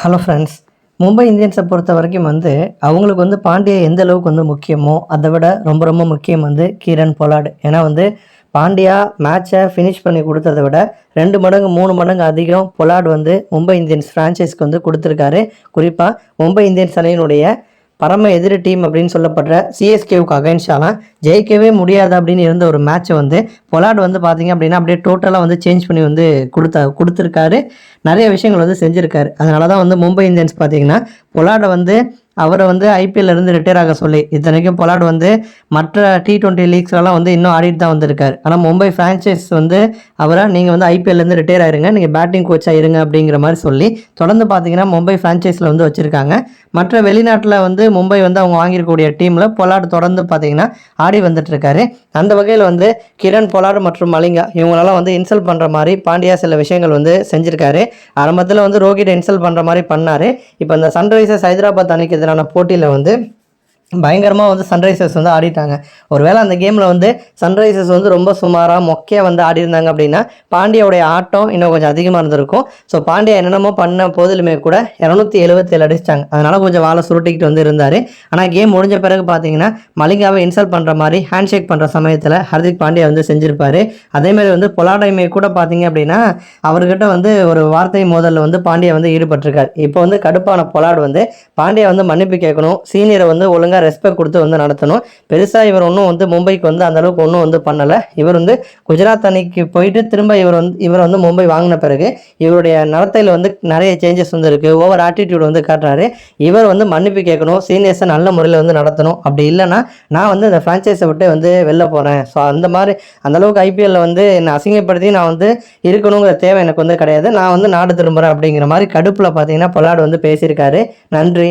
Hello friends Mumbai இந்தியன்ஸை பொறுத்த வரைக்கும் வந்து அவங்களுக்கு வந்து பாண்டியா எந்த அளவுக்கு வந்து முக்கியமோ அதை விட ரொம்ப ரொம்ப முக்கியம் வந்து கீரன் பொலாடு ஏன்னா வந்து பாண்டியா மேட்சை ஃபினிஷ் பண்ணி கொடுத்ததை விட ரெண்டு மடங்கு மூணு மடங்கு அதிகம் பொலாட் வந்து மும்பை இந்தியன்ஸ் ஃப்ரான்ச்சைஸ்க்கு வந்து கொடுத்துருக்காரு. குறிப்பாக மும்பை இந்தியன்ஸ் அணியினுடைய பரம எதிரி டீம் அப்படின்னு சொல்லப்படுற சிஎஸ்கேவுக்கு அகைன்ஸ்டாலாம் ஜெயிக்கவே முடியாது அப்படின்னு இருந்த ஒரு மேட்ச்சை வந்து பொலாட் வந்து பார்த்தீங்க அப்படின்னா அப்படியே டோட்டலாக வந்து சேஞ்ச் பண்ணி வந்து கொடுத்தா கொடுத்துருக்காரு. நிறைய விஷயங்கள் வந்து செஞ்சுருக்காரு. அதனால தான் வந்து மும்பை இந்தியன்ஸ் பார்த்தீங்கன்னா பொலார்டை வந்து அவரை வந்து ஐபிஎல்லேருந்து ரிட்டையர் ஆக சொல்லி இத்தனைக்கும் பொலாட் வந்து மற்ற டி டுவெண்ட்டி லீக்ஸ்லாம் வந்து இன்னும் ஆடிட்டு தான் வந்திருக்காரு. ஆனால் மும்பை ஃப்ரான்ச்சைஸ் வந்து அவரை நீங்கள் வந்து ஐபிஎல்லேருந்து ரிட்டையர் ஆயிருங்க நீங்கள் பேட்டிங் கோச்சாக இருங்க அப்படிங்கிற மாதிரி சொல்லி தொடர்ந்து பார்த்தீங்கன்னா மும்பை ஃப்ரான்ச்சைஸில் வந்து வச்சுருக்காங்க. மற்ற வெளிநாட்டில் வந்து மும்பை வந்து அவங்க வாங்கியிருக்கக்கூடிய டீமில் பொலாட் தொடர்ந்து பார்த்தீங்கன்னா ஆடி வந்துட்டுருக்காரு. அந்த வகையில் வந்து கிரண் பொலாட் மற்றும் மலிங்கா இவங்களெல்லாம் வந்து இன்சல்ட் பண்ணுற மாதிரி பாண்டியா சில விஷயங்கள் வந்து செஞ்சுருக்காரு. ஆரம்பத்தில் வந்து ரோஹித் இன்சல்ட் பண்ணுற மாதிரி பண்ணார். இப்போ இந்த சன்ரைசர்ஸ் ஹைதராபாத் அணிக்கு எதிரான போட்டியில் வந்து பயங்கரமாக வந்து சன்ரைசர்ஸ் வந்து ஆடிட்டாங்க. ஒருவேளை அந்த கேமில் வந்து சன்ரைசர்ஸ் வந்து ரொம்ப சுமாராக மொக்கையாக வந்து ஆடி இருந்தாங்க அப்படின்னா பாண்டியாவுடைய ஆட்டம் இன்னும் கொஞ்சம் அதிகமாக இருந்திருக்கும். ஸோ பாண்டியா என்னென்னமோ பண்ண போதிலுமே கூட இரநூத்தி எழுபத்தேழு அடிச்சிட்டாங்க. அதனால் கொஞ்சம் வாழை சுருட்டிக்கிட்டு வந்து இருந்தார். ஆனால் கேம் முடிஞ்ச பிறகு பார்த்தீங்கன்னா மலிங்காவை இன்சல்ட் பண்ணுற மாதிரி ஹேண்ட் ஷேக் பண்ணுற சமயத்தில் ஹர்திக் பாண்டியா வந்து செஞ்சுருப்பாரு. அதேமாதிரி வந்து பொலாடைமை கூட பார்த்தீங்க அப்படின்னா அவர்கிட்ட வந்து ஒரு வார்த்தை மோதலில் வந்து பாண்டியா வந்து ஈடுபட்டிருக்கார். இப்போ வந்து கடுப்பான பொலாட் வந்து பாண்டியா வந்து மன்னிப்பு கேட்கணும் சீனியரை வந்து ஒழுங்காக ரெஸ்பெக்ட் கொடுத்து வந்து நடத்தணும். பெருசாக இவர் ஒன்றும் வந்து மும்பைக்கு வந்து அந்தளவுக்கு ஒன்றும் வந்து பண்ணலை. இவர் வந்து குஜராத் அணிக்கு போயிட்டு திரும்ப இவர் வந்து இவர் வந்து மும்பை வாங்கின பிறகு இவருடைய நடத்தையில் வந்து நிறைய சேஞ்சஸ் வந்து இருக்குது ஓவர் ஆட்டிடியூட் வந்து காட்டுறாரு. இவர் வந்து மன்னிப்பு கேட்கணும். சீனியர்ஸை நல்ல முறையில் வந்து நடத்தணும். அப்படி இல்லைன்னா நான் வந்து இந்த ஃப்ரான்ச்சைஸை விட்டு வந்து வெளில போகிறேன் ஸோ அந்த மாதிரி அந்த அளவுக்கு ஐபிஎல்ல வந்து என்னை அசிங்கப்படுத்தி நான் வந்து இருக்கணுங்கிற தேவை எனக்கு வந்து கிடையாது. நான் வந்து நாடு திரும்புகிறேன் அப்படிங்கிற மாதிரி கடுப்பில் பார்த்தீங்கன்னா பொலாடு வந்து பேசியிருக்காரு. நன்றி.